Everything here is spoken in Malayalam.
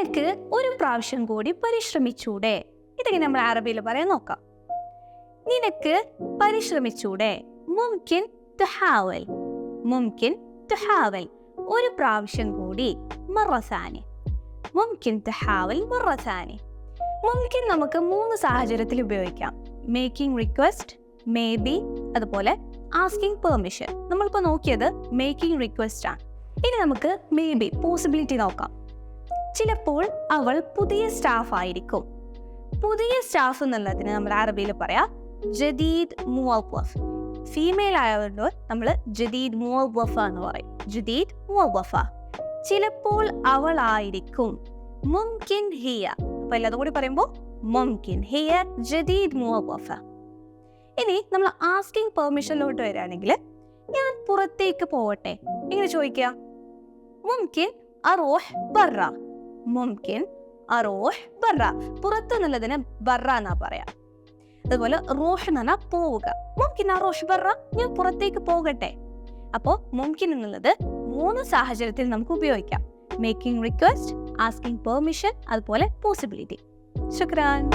നിനക്ക് ഒരു പ്രാവശ്യം കൂടി പരിശ്രമിച്ചൂടെ? ഇതെങ്ങനെ നമ്മൾ അറബിയിൽ പറയാൻ നോക്കാം. നിനക്ക് പരിശ്രമിച്ചൂടെ? മുംകിൻ തുഹാവൽ മുംകിൻ തുഹാവൽ ഒരു പ്രാവശ്യം കൂടി മറസാനെ. മുംകിൻ തുഹാവൽ മറസാനെ. മുംകിൻ നമുക്ക് മൂന്ന് സാഹചര്യത്തിൽ ഉപയോഗിക്കാം. മേക്കിംഗ് റിക്വസ്റ്റ് മേ ബി അതുപോലെ ആസ്കിംഗ് പെർമിഷൻ. നമ്മളിപ്പോൾ നോക്കിയത് മേക്കിംഗ് റിക്വസ്റ്റ് ആണ് ഇനി നമുക്ക് മേ ബി പോസിബിലിറ്റി നോക്കാം. ചിലപ്പോൾ അവൾ പുതിയ സ്റ്റാഫ് ആയിരിക്കും. പുതിയ സ്റ്റാഫ് എന്നുള്ളതിന് നമ്മൾ അറബിയിൽ പറയാം ജദീദ് മുവഫ് ഫീമെയിൽ ആയതുകൊണ്ട് നമ്മൾ ജദീദ് മുവഫ എന്ന് പറയും. ജദീദ് മുവഫ ചിലപ്പോൾ അവൾ ആയിരിക്കും. മുംകിൻ ഹിയ. അപ്പൊ എല്ലാതും കൂടി പറയുമ്പോൾ മുംകിൻ ഹിയ ജദീദ് മുവഫ ഇനി നമ്മൾ ആസ്കിംഗ് പെർമിഷനിലോട്ട് വരികയാണെങ്കിൽ ഞാൻ പുറത്തേക്ക് പോവട്ടെ. എങ്ങനെ ചോദിക്കുക മുംകിൻ അറോഹ് ബറ. മുംകിൻ അറോഹ് ബറ. പുറത്ത് നിന്നുള്ളതിന് ബറ എന്നാ പറയാ. അതുപോലെ റോഹ് എന്ന് പറഞ്ഞാൽ പോവുക. മുംകിൻ അറോഷ് ബറ ഞാൻ പുറത്തേക്ക് പോകട്ടെ. അപ്പോൾ മുംകിൻ എന്നുള്ളത് മൂന്ന് സാഹചര്യത്തിൽ നമുക്ക് ഉപയോഗിക്കാം. മേക്കിംഗ് റിക്വസ്റ്റ് ആസ്കിംഗ് പെർമിഷൻ അതുപോലെ പോസിബിലിറ്റി ശുക്രാൻ.